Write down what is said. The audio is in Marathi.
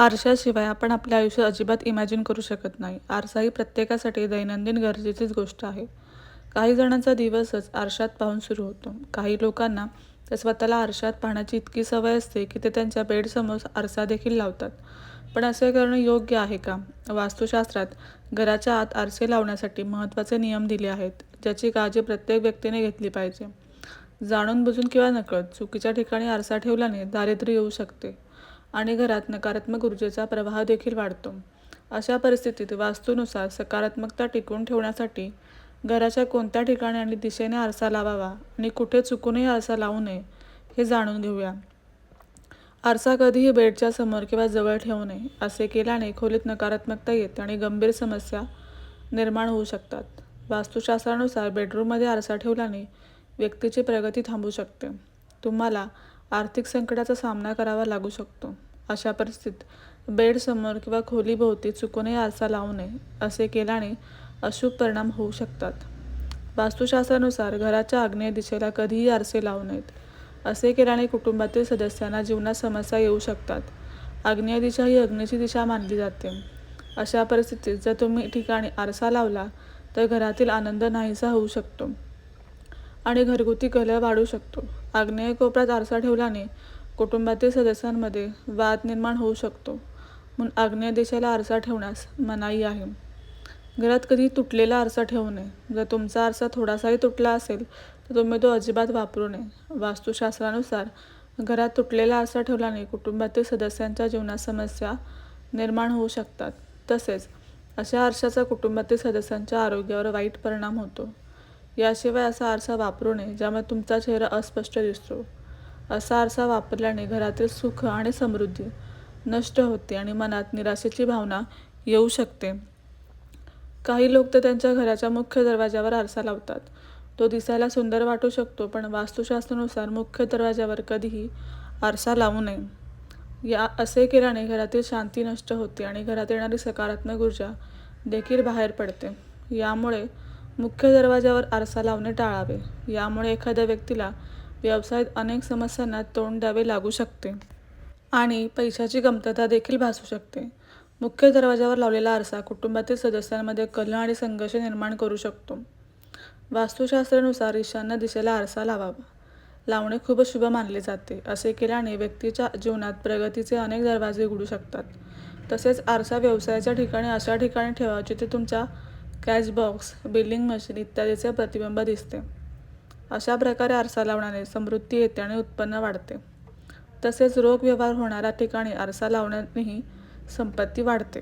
आरशाशिवाय आपण आपले आयुष्य अजिबात इमॅजिन करू शकत नाही. आरसा ही प्रत्येकासाठी दैनंदिन गरजेचीच गोष्ट आहे. काही जणांचा दिवसच आरशात पाहून सुरू होतो. काही लोकांना तर स्वतःला आरशात पाहण्याची इतकी सवय असते की ते त्यांच्या बेडसमोर आरसा देखील लावतात. पण असे करणं योग्य आहे का? वास्तुशास्त्रात घराच्या आत आरसे लावण्यासाठी महत्त्वाचे नियम दिले आहेत ज्याची काळजी प्रत्येक व्यक्तीने घेतली पाहिजे. जाणून बुजून किंवा नकळत चुकीच्या ठिकाणी आरसा ठेवल्याने दारिद्र्य येऊ शकते. आणि घरात नकारात्मक ऊर्जेचा प्रवाह देखील वाढतो. अशा परिस्थितीत वास्तूनुसार सकारात्मकता टिकवून ठेवण्यासाठी घराच्या कोणत्या ठिकाणी आणि दिशेने आरसा लावावा आणि कुठे चुकूनही आरसा लावू नये हे जाणून घेऊया. आरसा कधीही बेडच्या समोर किंवा जवळ ठेवू नये असे केल्याने खोलीत नकारात्मकता येते आणि गंभीर समस्या निर्माण होऊ शकतात. वास्तुशास्त्रानुसार बेडरूममध्ये आरसा ठेवल्याने व्यक्तीची प्रगती थांबू शकते. तुम्हाला आर्थिक संकटाचा सामना करावा लागू शकतो. अशा परिस्थितीत बेडसमोर किंवा खोलीभोवती चुकूनही आरसा लावू नये असे केल्याने अशुभ परिणाम होऊ शकतात. वास्तुशास्त्रानुसार घराच्या आग्नेय दिशेला कधीही आरसे लावू नयेत असे केल्याने कुटुंबातील सदस्यांना जीवनात समस्या येऊ शकतात. आग्नेय दिशा ही अग्नीची दिशा मानली जाते. अशा परिस्थितीत जर तुम्ही ठिकाणी आरसा लावला तर घरातील आनंद नाहीसा होऊ शकतो. आणि घरगुती कलह वाढू शकतो. आग्नेय कोपऱ्यात आरसा ठेवल्याने कुटुंबातील सदस्यांमध्ये वाद निर्माण होऊ शकतो. म्हणून आग्नेय दिशेला आरसा ठेवण्यास मनाई आहे. घरात कधी तुटलेला आरसा ठेवू नये. जर तुमचा आरसा थोडासाही तुटला असेल तर तुम्ही तो अजिबात वापरू नये. वास्तुशास्त्रानुसार घरात तुटलेला आरसा ठेवल्याने कुटुंबातील सदस्यांच्या जीवनात समस्या निर्माण होऊ शकतात. तसेच अशा आरशाचा कुटुंबातील सदस्यांच्या आरोग्यावर वाईट परिणाम होतो. याशिवाय असा आरसा वापरू नये ज्यामुळे तुमचा चेहरा अस्पष्ट दिसतो. असा आरसा वापरल्याने घरातील सुख आणि समृद्धी नष्ट होते आणि मनात निराशेची भावना येऊ शकते. काही लोक तर त्यांच्या घराच्या मुख्य दरवाजावर आरसा लावतात. तो दिसायला सुंदर वाटू शकतो पण वास्तुशास्त्रानुसार मुख्य दरवाजावर कधीही आरसा लावू नये. या असे केल्याने घरातील शांती नष्ट होते आणि घरात येणारी सकारात्मक ऊर्जा देखील बाहेर पडते. यामुळे मुख्य दरवाजावर आरसा लावणे टाळावे. यामुळे एखाद्या व्यक्तीला व्यवसायात अनेक समस्यांना तोंड द्यावे लागू शकते. आणि पैशाची कमतरता देखील भासू शकते. मुख्य दरवाजावर लावलेला आरसा कुटुंबातील सदस्यांमध्ये कलह आणि संघर्ष निर्माण करू शकतो. वास्तुशास्त्रानुसार ईशान्य दिशेला आरसा लावावा. लावणे खूप शुभ मानले जाते. असे केल्याने व्यक्तीच्या जीवनात प्रगतीचे अनेक दरवाजे उघडू शकतात. तसेच आरसा व्यवसायाच्या ठिकाणी अशा ठिकाणी ठेवा जिथे तुमच्या कॅश बॉक्स बिलिंग मशीन इत्यादीचे प्रतिबिंब दिसते. अशा प्रकारे आरसा लावण्याने समृद्धी येते आणि उत्पन्न वाढते. तसेच रोख व्यवहार होणाऱ्या ठिकाणी आरसा लावण्यानेही संपत्ती वाढते.